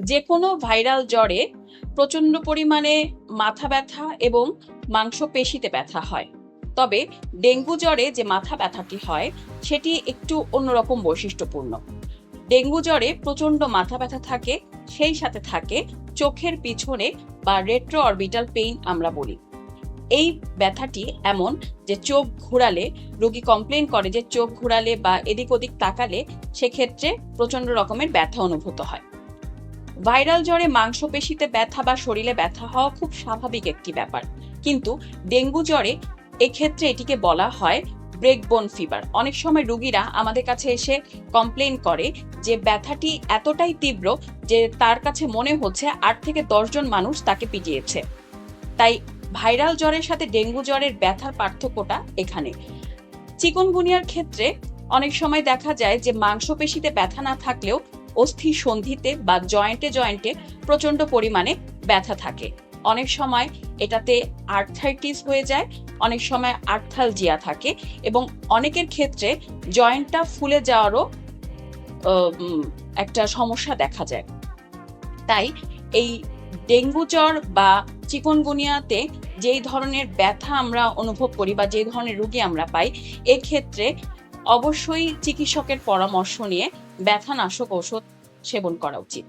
যে কোনো ভাইরাল জ্বরে প্রচণ্ড পরিমাণে মাথা ব্যথা এবং মাংসপেশিতে ব্যথা হয়। তবে ডেঙ্গু জ্বরে যে মাথা ব্যথাটি হয়, সেটি একটু অন্যরকম বৈশিষ্ট্যপূর্ণ। ডেঙ্গু জ্বরে প্রচণ্ড মাথা ব্যথা থাকে, সেই সাথে থাকে চোখের পিছনে বা রেট্রো অরবিটাল পেইন আমরা বলি। এই ব্যথাটি এমন যে চোখ ঘোরালে, রোগী কমপ্লেন করে যে চোখ ঘোরালে বা এদিক ওদিক তাকালে, সেক্ষেত্রে প্রচণ্ড রকমের ব্যথা অনুভূত হয়। ভাইরাল জ্বরে মাংসপেশিতে ব্যথা বা শরীরে ব্যথা হওয়া খুব স্বাভাবিক একটি ব্যাপার। কিন্তু ডেঙ্গু জ্বরে এক্ষেত্রে এটিকে বলা হয় ব্রেকবোন ফিভার। অনেক সময় রুগীরা আমাদের কাছে এসে কমপ্লেন করে যে ব্যথাটি এতটাই তীব্র যে তার কাছে মনে হচ্ছে আট থেকে দশজন মানুষ তাকে পিটিয়েছে। তাই ভাইরাল জ্বরের সাথে ডেঙ্গু জ্বরের ব্যথার পার্থক্যটা এখানে। চিকনগুনিয়ার ক্ষেত্রে অনেক সময় দেখা যায় যে মাংসপেশিতে ব্যথা না থাকলেও অস্থি সন্ধিতে বা জয়েন্টে জয়েন্টে প্রচণ্ড পরিমাণে ব্যথা থাকে। অনেক সময় এটাতে আর্থাইটিস হয়ে যায়, অনেক সময় আর্থালজিয়া থাকে এবং অনেকের ক্ষেত্রে জয়েন্টটা ফুলে যাওয়ারও একটা সমস্যা দেখা যায়। তাই এই ডেঙ্গু জ্বর বা চিকনগুনিয়াতে যেই ধরনের ব্যথা আমরা অনুভব করি বা যে ধরনের রুগী আমরা পাই, এক্ষেত্রে অবশ্যই চিকিৎসকের পরামর্শ নিয়ে ব্যথানাশক ওষুধ সেবন করা উচিত।